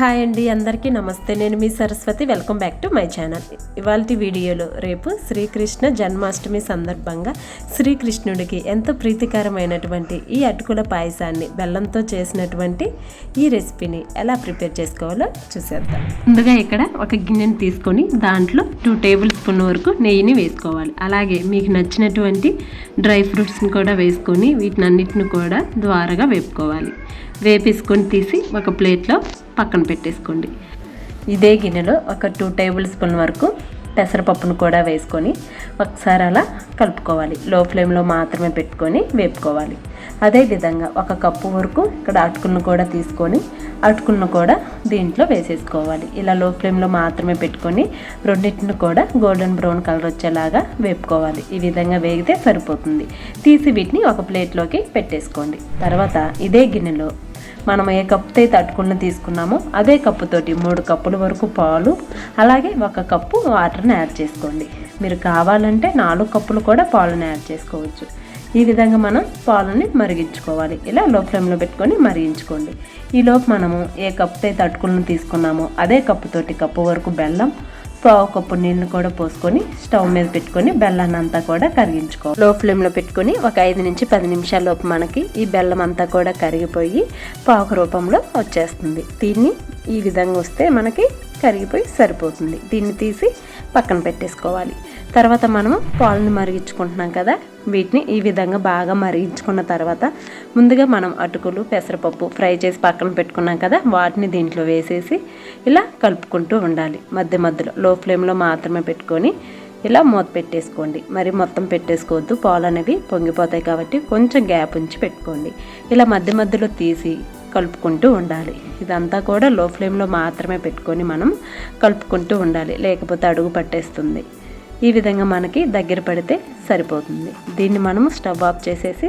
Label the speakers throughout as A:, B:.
A: Hi అండి అందరికీ నమస్తే. నేను మీ Saraswati. Welcome back to my channel. ఇవాళ వీడియోలో రేపు శ్రీకృష్ణ జన్మాష్టమి సందర్భంగా శ్రీకృష్ణుడికి ఎంతో ప్రీతికరమైనటువంటి ఈ అటుకుల పాయసాన్ని బెల్లంతో చేసినటువంటి ఈ రెసిపీని ఎలా ప్రిపేర్ చేసుకోవాలో చూసేద్దాం. ముందుగా ఇక్కడ ఒక గిన్నెని తీసుకొని దాంట్లో టూ టేబుల్ స్పూన్ వరకు నెయ్యిని వేసుకోవాలి. అలాగే మీకు నచ్చినటువంటి డ్రై ఫ్రూట్స్ని కూడా వేసుకొని వీటిని అన్నిటిని కూడా ద్వారగా వేపుకోవాలి. వేపేసుకొని తీసి ఒక ప్లేట్లో పక్కన పెట్టేసుకోండి. ఇదే గిన్నెలో ఒక టూ టేబుల్ స్పూన్ వరకు పెసరపప్పును కూడా వేసుకొని ఒకసారి అలా కలుపుకోవాలి. లో ఫ్లేమ్లో మాత్రమే పెట్టుకొని వేపుకోవాలి. అదేవిధంగా ఒక కప్పు వరకు ఇక్కడ అటుకులను కూడా తీసుకొని అటుకులను కూడా దీంట్లో వేసేసుకోవాలి. ఇలా లో ఫ్లేమ్లో మాత్రమే పెట్టుకొని రెండింటిని కూడా గోల్డెన్ బ్రౌన్ కలర్ వచ్చేలాగా వేపుకోవాలి. ఈ విధంగా వేగితే సరిపోతుంది. తీసి వీటిని ఒక ప్లేట్లోకి పెట్టేసుకోండి. తర్వాత ఇదే గిన్నెలో మనం ఏ కప్పుతో అయితే అటుకులను తీసుకున్నామో అదే కప్పుతోటి మూడు కప్పుల వరకు పాలు అలాగే ఒక కప్పు వాటర్ని యాడ్ చేసుకోండి. మీరు కావాలంటే నాలుగు కప్పులు కూడా పాలను యాడ్ చేసుకోవచ్చు. ఈ విధంగా మనం పాలని మరిగించుకోవాలి. ఇలా లో ఫ్లేమ్లో పెట్టుకొని మరిగించుకోండి. ఈలోపు మనము ఏ కప్పుతో అయితే అటుకులను తీసుకున్నామో అదే కప్పుతోటి కప్పు వరకు బెల్లం పావు కప్పు నీళ్ళు కూడా పోసుకొని స్టవ్ మీద పెట్టుకొని బెల్లాన్ని అంతా కూడా కరిగించుకో లో ఫ్లేమ్లో పెట్టుకొని ఒక ఐదు నుంచి పది నిమిషాల లోపు మనకి ఈ బెల్లం అంతా కూడా కరిగిపోయి పాకు రూపంలో వచ్చేస్తుంది. దీన్ని ఈ విధంగా వస్తే మనకి కరిగిపోయి సరిపోతుంది. దీన్ని తీసి పక్కన పెట్టేసుకోవాలి. తర్వాత మనము పాలను మరిగించుకుంటున్నాం కదా. వీటిని ఈ విధంగా బాగా మరిగించుకున్న తర్వాత ముందుగా మనం అటుకులు పెసరపప్పు ఫ్రై చేసి పక్కన పెట్టుకున్నాం కదా. వాటిని దీంట్లో వేసేసి ఇలా కలుపుకుంటూ ఉండాలి. మధ్య మధ్యలో లో ఫ్లేమ్లో మాత్రమే పెట్టుకొని ఇలా మూత పెట్టేసుకోండి. మరి మొత్తం పెట్టేసుకోవద్దు. పాలు అనేవి పొంగిపోతాయి కాబట్టి కొంచెం గ్యాప్ ఉంచి పెట్టుకోండి. ఇలా మధ్య మధ్యలో తీసి కలుపుకుంటూ ఉండాలి. ఇదంతా కూడా లో ఫ్లేమ్లో మాత్రమే పెట్టుకొని మనం కలుపుకుంటూ ఉండాలి. లేకపోతే అడుగు పట్టేస్తుంది. ఈ విధంగా మనకి దగ్గర పడితే సరిపోతుంది. దీన్ని మనము స్టవ్ ఆఫ్ చేసేసి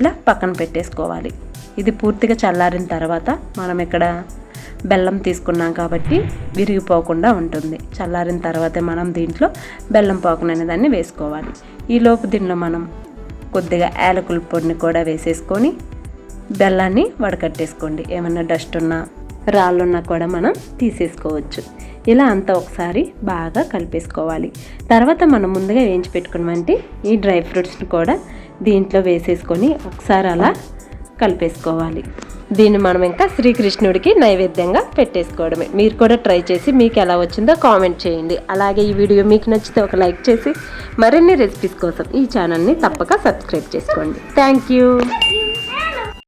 A: ఇలా పక్కన పెట్టేసుకోవాలి. ఇది పూర్తిగా చల్లారిన తర్వాత మనం ఇక్కడ బెల్లం తీసుకున్నాం కాబట్టి విరిగిపోకుండా ఉంటుంది. చల్లారిన తర్వాతే మనం దీంట్లో బెల్లం పాకును అనే దాన్ని వేసుకోవాలి. ఈలోపు దీనిలో మనం కొద్దిగా యాలకుల పొడిని కూడా వేసేసుకొని బెల్లాన్ని వడకట్టేసుకోండి. ఏమన్నా డస్ట్ ఉన్నా రాళ్ళున్నా కూడా మనం తీసేసుకోవచ్చు. ఇలా అంతా ఒకసారి బాగా కలిపేసుకోవాలి. తర్వాత మనం ముందుగా వేయించి పెట్టుకున్నామంటే ఈ డ్రై ఫ్రూట్స్ని కూడా దీంట్లో వేసేసుకొని ఒకసారి అలా కలిపేసుకోవాలి. దీన్ని మనం ఇంకా శ్రీకృష్ణుడికి నైవేద్యంగా పెట్టేసుకోవడమే. మీరు కూడా ట్రై చేసి మీకు ఎలా వచ్చిందో కామెంట్ చేయండి. అలాగే ఈ వీడియో మీకు నచ్చితే ఒక లైక్ చేసి మరిన్ని రెసిపీస్ కోసం ఈ ఛానల్ని తప్పక సబ్స్క్రైబ్ చేసుకోండి. Thank you.